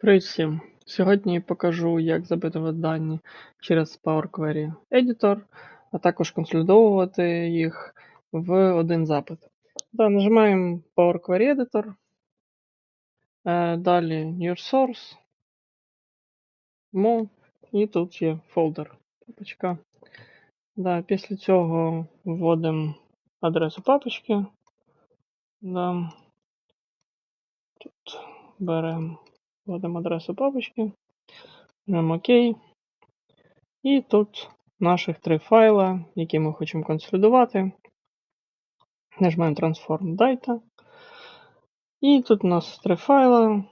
Привіт всім! Сьогодні покажу, як запитувати дані через Power Query Editor, а також консолідовувати їх в один запит. Да, нажимаємо Power Query Editor, е, далі New Source, Mo, і тут є фолдер. Папочка. Да, після цього вводимо адресу папочки. Да. Тут беремо Вводимо адресу папочки, нажмемо ОК. І тут наших три файла, які ми хочемо консолідувати. Нажмемо Transform Data. І тут у нас три файла.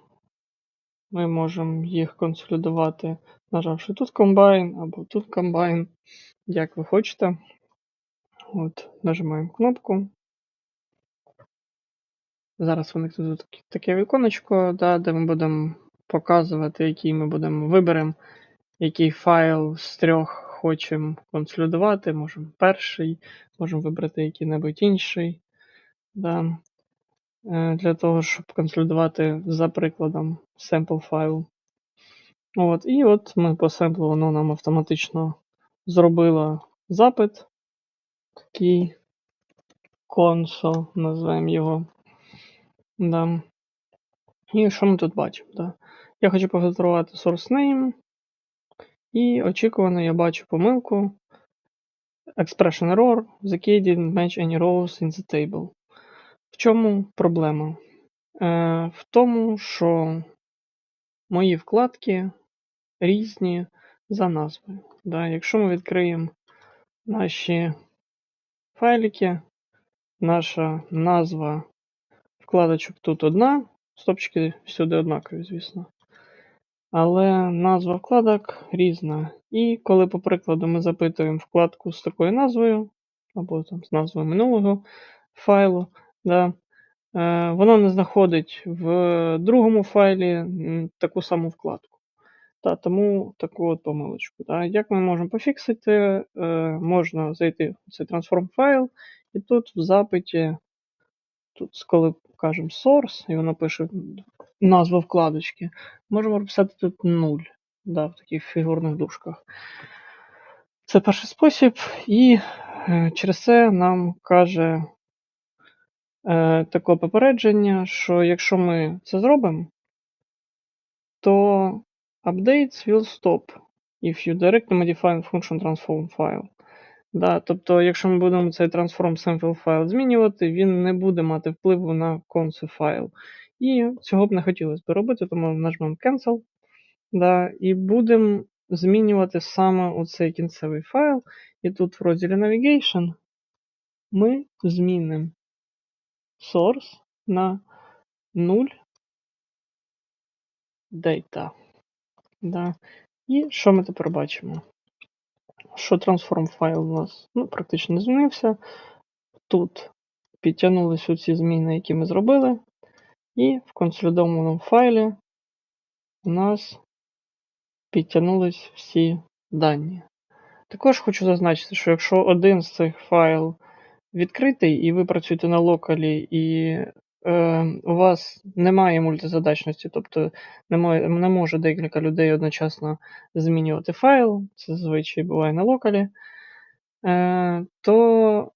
Ми можемо їх консолідувати, нажавши тут Combine або тут Combine, як ви хочете. От, Нажимаємо кнопку. Зараз виникне тут таке віконечко, да, де ми будемо показувати, який ми будемо виберемо, який файл з трьох хочемо консолідувати. Можемо перший, можемо вибрати який-небудь інший. Да, е, Для того, щоб консолідувати за прикладом семпл файл. От, І от ми по семплу воно нам автоматично зробило запит. Такий консол, назвемо його. Да. І що ми тут бачимо? Да? Я хочу пофільтрувати source name. І очікувано я бачу помилку. Expression error. The key didn't match any rows in the table. В чому проблема? Е, В тому, що мої вкладки різні за назвою. Да? Якщо ми відкриємо наші файлики, наша назва вкладочок тут одна, стопчики всюди однакові, звісно. Але назва вкладок різна. І коли, по прикладу, ми запитуємо вкладку з такою назвою, або там з назвою минулого файлу, да, е, воно не знаходить в другому файлі таку саму вкладку. Та, тому таку от помилочку. Да. Як ми можемо пофіксити? Е, можна зайти в цей transform файл, і тут в запиті, тут, коли кажемо source, і воно пише назву вкладочки, можемо написати тут 0 да, в таких фігурних дужках. Це перший спосіб, і е, через це нам каже е, таке попередження, що якщо ми це зробимо, то updates will stop if you directly modify function transform file. Да, тобто, якщо ми будемо цей transform sample файл змінювати, він не буде мати впливу на консу файл. І цього б не хотілося б робити, тому нажмемо Cancel. Да, І будемо змінювати саме оцей кінцевий файл. І тут в розділі Navigation ми змінимо source на 0 data. Да. І що ми тепер бачимо? Що transform файл у нас ну, практично не змінився. Тут підтягнулися оці зміни, які ми зробили. І в консолідованому файлі у нас підтягнулись всі дані. Також хочу зазначити, що якщо один з цих файл відкритий, і ви працюєте на локалі, і у вас немає мультизадачності, тобто не може, не може декілька людей одночасно змінювати файл, це зазвичай буває на локалі, е, то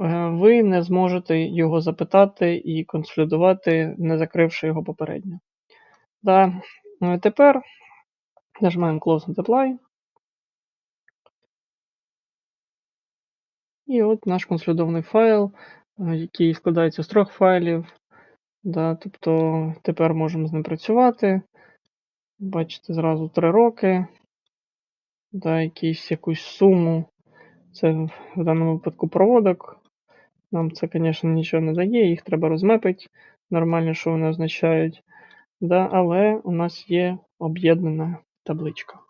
е, ви не зможете його запитати і консолідувати, не закривши його попередньо. Да. Е, Тепер нажимаємо Close and Apply. І от наш консолідований файл, е, який складається з трьох файлів. Да, Тобто тепер можемо з ним працювати. Бачите, зразу три роки. Да, якісь, Якусь суму. Це в даному випадку проводок. Нам це, звісно, нічого не дає, їх треба розмепити. Нормально, що вони означають. Да, Але у нас є об'єднана табличка.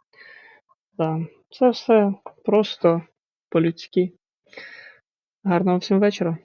Да, Це все просто по-людськи. Гарного всім вечора.